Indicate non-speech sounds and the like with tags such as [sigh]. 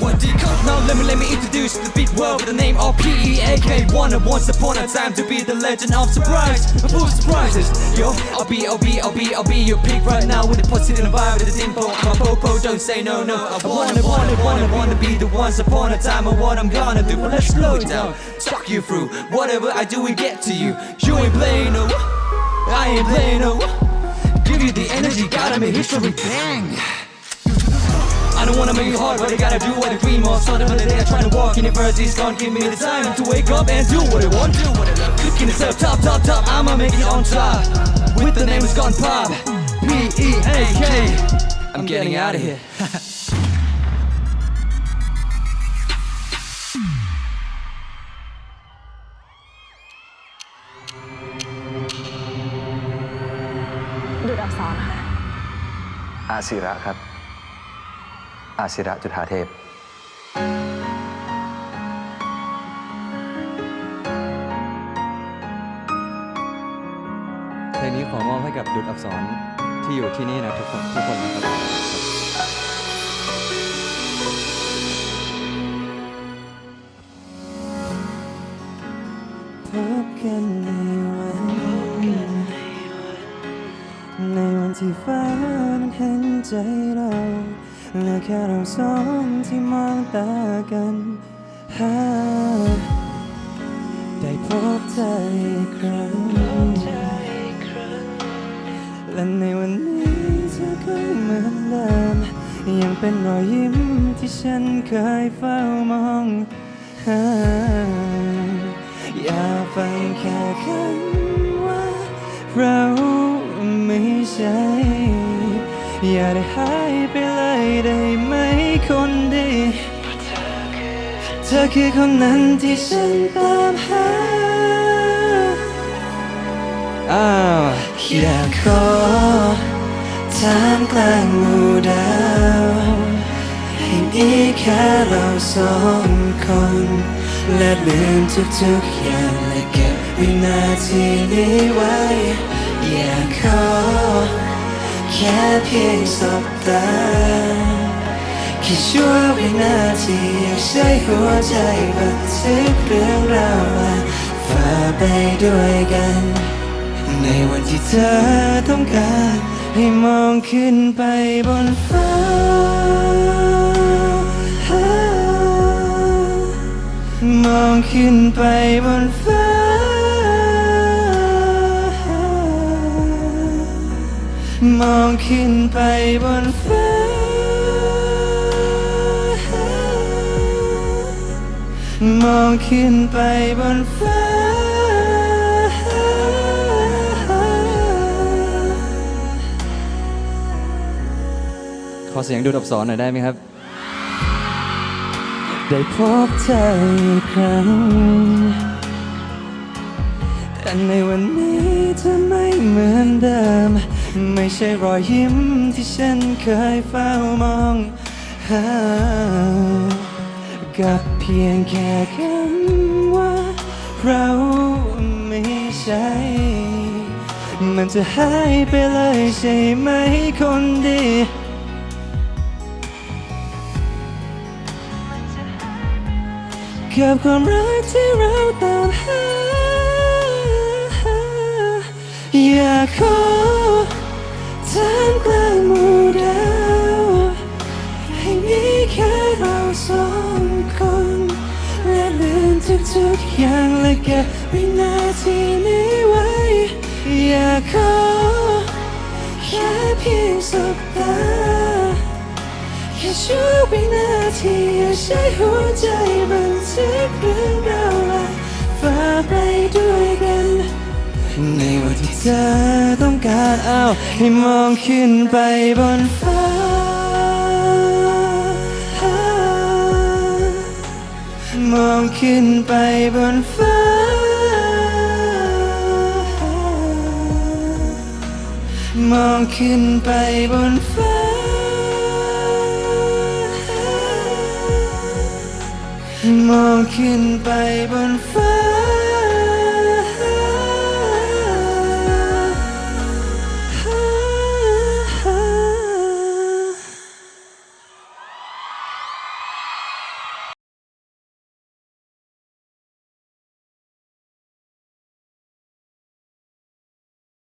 What did come? Now let me let me introduce the big world with the name of P-E-A-K One of once upon a time to be the legend of surprise Full of surprises. Yo, I'll be, I'll be, I'll be, I'll be your pick right now With a positive vibe with a dimple. My popo, don't say no, no. I wanna, wanna, wanna, wanna be the once upon a time of what I'm gonna do. But let's slow it down, talk you through Whatever I do, we get to you. You ain't playing no I ain't playing no. Give you the energy, gotta make history. Bang don't wanna make it hard, but I gotta do what I dream of. Starting from the day I try to walk university's gone. Give me the time to wake up and do what I want, do what I love. Cooking itself top, top, top. I'ma make it on top. With the name is gone pop. P E A K. I'm getting out of here. [laughs] ดูดอักษรค่ะ อาศิระครับ อาศิระจุฑาเทพ เพลงนี้ขอมอบให้กับดุจอักษรที่อยู่ที่นี่นะทุกคนทุกคนนะครับพบกันในวันในวันที่ฟ้านั้นเห็นใจเรา เหลือแค่เราสองที่มองตากันหาได้พบเธออีกครั้ง และในวันนี้เธอก็เหมือนเดิม ยังเป็นรอยยิ้มที่ฉันเคยเฝ้ามองหาอย่าฟังแค่คำว่าเราไม่ใช่ อย่าได้หายไปเลยได้ไหมคนดีเธอคือคนนั้นที่ฉันตามหาอ้าวอยากขอทางกลางหมู่ดาวให้มีแค่เราสองคน และลืมทุกๆอย่างและเก็บวินาทีนี้ไว้ อยากขอ แค่เพียงสบตาแค่ชั่ววินาทีอยากใช้หัวใจบันทึกเรื่องราวและฝ่าไปด้วยกัน ในวันที่เธอต้องการให้มองขึ้นไปบนฟ้า มองขึ้นไปบนฟ้า มองขึ้นไปบนฟ้า มองขึ้นไปบนฟ้า ขอเสียงดุจอักษรหน่อยได้ไหมครับ ได้พบเธออีกครั้ง แต่ในวันนี้เธอไม่เหมือนเดิม ไม่ใช่รอยยิ้มที่ฉันเคยเฝ้ามองหากับเพียงแค่คำว่าเราไม่ใช่ มันจะหายไปเลยใช่ไหมคนดีกับความรักที่เราตามหาอยากขอ ทุกๆอย่างและเก็บวินาทีนี้ไว้ อยากขอแค่เพียงสบตาแค่ชั่ววินาทีอยากใช้หัวใจบันทึกเรื่องราวและฝ่าไปด้วยกัน ในวันที่เธอต้องการเอาให้มองขึ้นไปบนฟ้า ขึ้นไปบนฟ้า มองขึ้นไปบนฟ้า มองขึ้นไปบนฟ้า